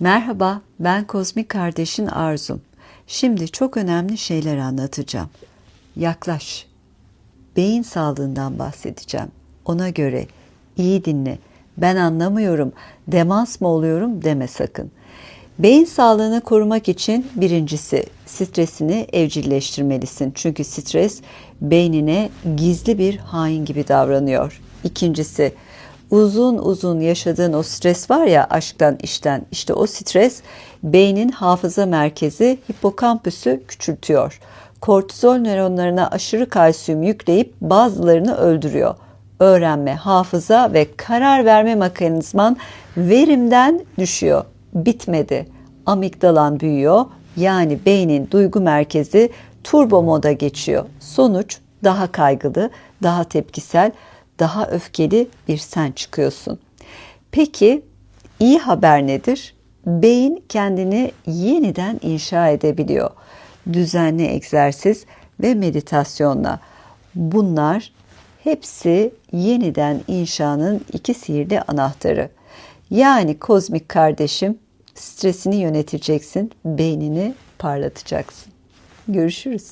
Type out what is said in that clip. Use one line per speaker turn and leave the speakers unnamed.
Merhaba, ben kozmik kardeşin Arzum. Şimdi çok önemli şeyler anlatacağım. Yaklaş. Beyin sağlığından bahsedeceğim. Ona göre iyi dinle. Ben anlamıyorum, demans mı oluyorum deme sakın. Beyin sağlığını korumak için birincisi stresini evcilleştirmelisin. Çünkü stres beynine gizli bir hain gibi davranıyor. İkincisi uzun uzun yaşadığın o stres var ya aşktan işten işte o stres beynin hafıza merkezi hipokampüsü küçültüyor. Kortizol nöronlarına aşırı kalsiyum yükleyip bazılarını öldürüyor. Öğrenme, hafıza ve karar verme mekanizman verimden düşüyor. Bitmedi. Amigdalan büyüyor. Yani beynin duygu merkezi turbo moda geçiyor. Sonuç daha kaygılı, daha tepkisel, daha öfkeli bir sen çıkıyorsun. Peki iyi haber nedir? Beyin kendini yeniden inşa edebiliyor. Düzenli egzersiz ve meditasyonla. Bunlar hepsi yeniden inşanın iki sihirli anahtarı. Yani kozmik kardeşim stresini yöneteceksin, beynini parlatacaksın. Görüşürüz.